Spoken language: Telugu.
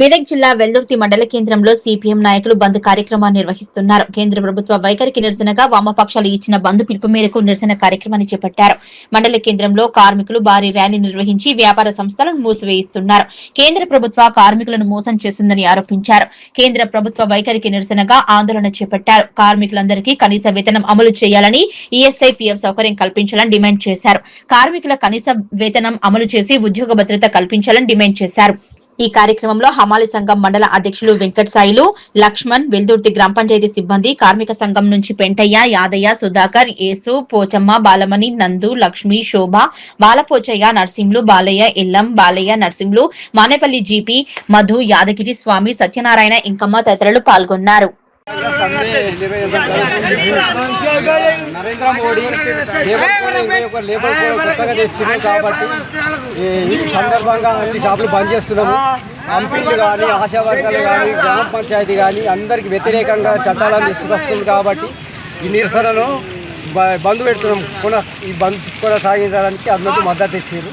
మెదక్ జిల్లా వెల్దుర్తి మండల కేంద్రంలో సిపిఎం నాయకులు బంద్ కార్యక్రమాన్ని నిర్వహిస్తున్నారు. కేంద్ర ప్రభుత్వ వైఖరికి నిరసనగా వామపక్షాలు ఇచ్చిన బంద్ పిలుపు మేరకు నిరసన కార్యక్రమాన్ని చేపట్టారు. మండల కేంద్రంలో కార్మికులు భారీ ర్యాలీ నిర్వహించి వ్యాపార సంస్థలను మూసివేయిస్తున్నారు. కేంద్ర ప్రభుత్వ కార్మికులను మోసం చేసిందని ఆరోపించారు. కేంద్ర ప్రభుత్వ వైఖరికి నిరసనగా ఆందోళన చేపట్టారు. కార్మికులందరికీ కనీస వేతనం అమలు చేయాలని ఈఎస్ఐ పిఎఫ్ సౌకర్యం కల్పించాలని డిమాండ్ చేశారు. కార్మికుల కనీస వేతనం అమలు చేసి ఉద్యోగ భద్రత కల్పించాలని డిమాండ్ చేశారు. ఈ కార్యక్రమంలో హమాలి సంఘం మండల అధ్యక్షులు వెంకట సాయిలు లక్ష్మణ్ వెల్దుర్తి గ్రామ పంచాయతీ సిబ్బంది కార్మిక సంఘం నుంచి పెంటయ్య యాదయ్య సుధాకర్ యేసు పోచమ్మ బాలమణి నందు లక్ష్మి శోభ బాలపోచయ్య నర్సింహులు బాలయ్య ఎల్లం బాలయ్య నర్సింహులు మానేపల్లి జీపీ మధు యాదగిరి స్వామి సత్యనారాయణ ఇంకమ్మ తదితరులు పాల్గొన్నారు నరేంద్ర మోడీ లేబర్ కోడ్ ఒక లేబర్ కోడ్ కొత్తగా తెచ్చింది కాబట్టి ఈ- సందర్భంగా అన్ని షాపులు బంద్ చేస్తున్నాము. ఎంపీలు కానీ ఆశా వర్గాలు కానీ గ్రామ పంచాయతీ కానీ అందరికి వ్యతిరేకంగా చట్టాలను తీసుకొస్తుంది కాబట్టి ఈ నిరసనను బ- బంద్ పెడుతున్నాం. కూడా ఈ బంద్ కొనసాగించడానికి అందరికీ మద్దతు ఇచ్చారు.